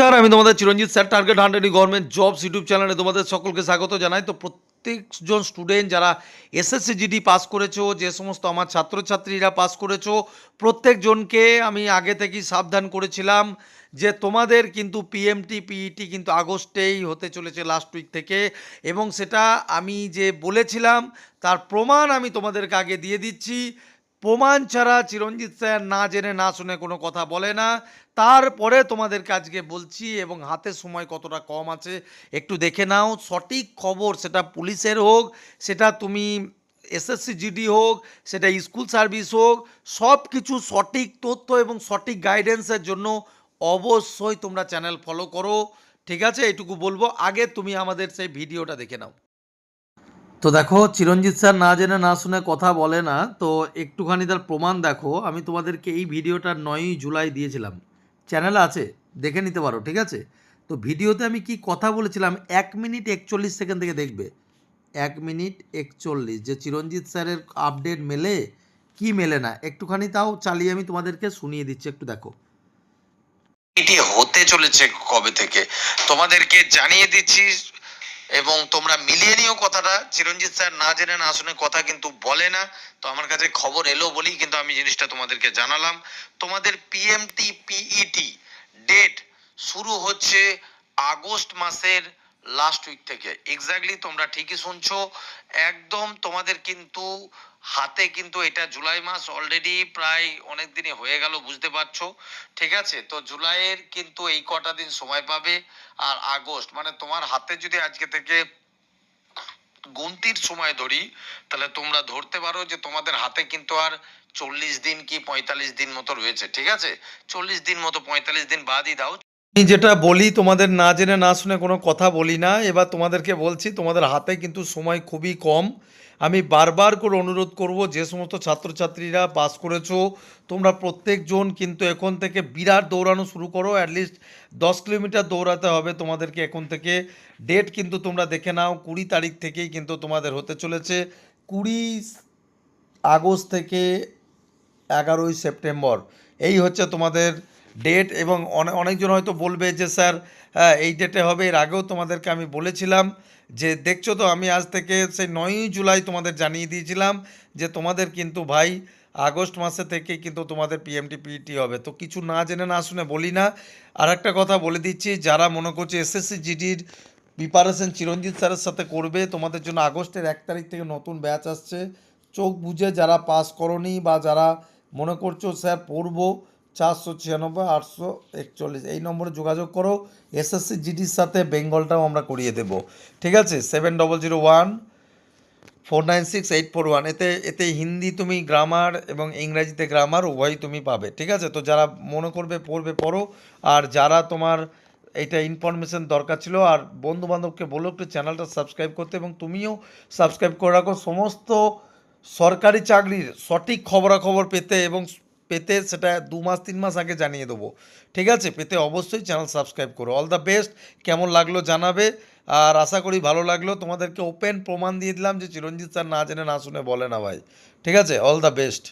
Sir আমি তোমাদের Chiranjit sir target hundred government jobs YouTube চ্যানেলে তোমাদের সকলকে স্বাগত জানাই। তো প্রত্যেকজন স্টুডেন্ট যারা এসএসসি জিডি পাস করেছ, যে সমস্ত আমার ছাত্রছাত্রীরা পাস করেছ, প্রত্যেকজনকে আমি আগে থেকেই সাবধান করেছিলাম যে তোমাদের কিন্তু পিএমটি পিইটি E কিন্তু আগস্টেই হতে চলেছে লাস্ট উইক থেকে। এবং সেটা আমি যে বলেছিলাম, তার প্রমাণ আমি তোমাদেরকে আগে দিয়ে দিচ্ছি। প্রমাণ ছাড়া চিরঞ্জিত স্যার না জেনে, না শুনে কোনো কথা বলে না। তারপরে তোমাদেরকে আজকে বলছি এবং হাতে সময় কতটা কম আছে, একটু দেখে নাও। সঠিক খবর সেটা পুলিশের হোক, সেটা তুমি এসএসসি, জিডি হোক, সেটা স্কুল সার্ভিস হোক সব কিছু সঠিক তথ্য এবং সঠিক গাইডেন্সের জন্য অবশ্যই তোমরা চ্যানেল ফলো করো। ঠিক আছে, এটুকু বলব। আগে তুমি আমাদের সেই ভিডিওটা দেখে নাও। তো দেখো, চিরঞ্জিত স্যার না জেনে, না শুনে কথা বলে না। তো একটুখানি তার প্রমাণ দেখো। আমি তোমাদেরকে এই ভিডিওটা নয়ই জুলাই দিয়েছিলাম। চ্যানেল আছে, দেখে নিতে পারো, ঠিক আছে? তো ভিডিওতে আমি কি কথা বলেছিলাম? এক মিনিট একচল্লিশ সেকেন্ড থেকে দেখবে। এক মিনিট একচল্লিশ। যে চিরঞ্জিত স্যারের আপডেট মেলে, কি মেলে না? একটুখানি তাও চালিয়ে আমি তোমাদেরকে শুনিয়ে দিচ্ছি, একটু দেখো। এটি হতে চলেছে কবে থেকে? তোমাদেরকে জানিয়ে দিচ্ছি এবং তোমরা মিলিয়ে নিও কথাটা। চিরঞ্জিত স্যার না জেনে না শুনে কথা কিন্তু বলে না। তো আমার কাছে খবর এলো বলেই কিন্তু আমি জিনিসটা তোমাদেরকে জানালাম। তোমাদের পিএমটি পিইটি ডেট শুরু হচ্ছে আগস্ট মাসের লাস্ট উইক থেকে। এক্স্যাক্টলি তোমরা ঠিকই শুনছো। একদম তোমাদের কিন্তু হাতে কিন্তু এটা জুলাই মাস অলরেডি প্রায় অনেক দিনই হয়ে গেল, বুঝতে পারছ? ঠিক আছে? তো জুলাইয়ের কিন্তু এই কটা দিন সময় পাবে। আর আগস্ট মানে তোমার হাতে যদি আজকে থেকে গুনতির সময় ধরি, তাহলে তোমরা ধরতে পারো যে তোমাদের হাতে কিন্তু আর চল্লিশ দিন কি পঁয়তাল্লিশ দিন মতো রয়েছে। ঠিক আছে? চল্লিশ দিন মতো পঁয়তাল্লিশ দিন বাদই দাও। আমি যেটা বলি, তোমাদের না জেনে, না শুনে কোনো কথা বলি না। এবার তোমাদেরকে বলছি, তোমাদের হাতে কিন্তু সময় খুবই কম। আমি বারবার করে অনুরোধ করব, যে সমস্ত ছাত্রছাত্রীরা পাস করেছ, তোমরা প্রত্যেকজন কিন্তু এখন থেকে বিরাট দৌড়ানো শুরু করো। অ্যাটলিস্ট দশ কিলোমিটার দৌড়াতে হবে তোমাদেরকে এখন থেকে। ডেট কিন্তু তোমরা দেখে নাও, কুড়ি তারিখ থেকেই কিন্তু তোমাদের হতে চলেছে। কুড়ি আগস্ট থেকে এগারোই সেপ্টেম্বর। এই হচ্ছে তোমাদের ডেট এবং অনেকজন হয়তো বলবে যে, স্যার এই ডেটে হবে। এর আগেও তোমাদেরকে আমি বলেছিলাম যে, দেখছ তো, আমি আজ থেকে সেই নয়ই জুলাই তোমাদের জানিয়ে দিয়েছিলাম যে, তোমাদের কিন্তু ভাই আগস্ট মাসে থেকে কিন্তু তোমাদের পিএমটি পিইটি হবে। তো কিছু না জেনে, না শুনে বলি না। আর একটা কথা বলে দিচ্ছি, যারা মনে করছে এসএসসি জিডির প্রিপারেশন চিরঞ্জিত স্যারের সাথে করবে, তোমাদের জন্য আগস্টের এক তারিখ থেকে নতুন ব্যাচ আসছে। চোখ বুঝে যারা পাস করনি বা যারা মনে করছ, স্যার, পড়ব চারশো ছিয়ানব্বই, আটশো একচল্লিশ। এই নম্বরে যোগাযোগ করো। এসএসসি, জিডির সাথে বেঙ্গলটাও আমরা করিয়ে দেবো। ঠিক আছে? Seven double zero one four nine six eight four one এতে এতে হিন্দি তুমি গ্রামার এবং ইংরাজিতে গ্রামার উভয়ই তুমি পাবে। ঠিক আছে? তো যারা মনে করবে, পড়বে, পড়ো। আর যারা তোমার এইটা ইনফরমেশন দরকার ছিল, আর বন্ধু বান্ধবকে বলো একটু চ্যানেলটা সাবস্ক্রাইব করতে, এবং তুমিও সাবস্ক্রাইব করে রাখো। সমস্ত সরকারি চাকরির সঠিক খবরাখবর পেতে এবং পেতে সেটা দু মাস, তিন মাস আগে জানিয়ে দেবো। ঠিক আছে? পেতে অবশ্যই চ্যানেল সাবস্ক্রাইব করো। অল দ্য বেস্ট কেমন লাগল জানাবে। আর আশা করি ভালো লাগল। তোমাদেরকে ওপেন প্রমাণ দিয়ে দিলাম যে চিরঞ্জিত স্যার না জেনে না শুনে বলে না ভাই। ঠিক আছে? All the best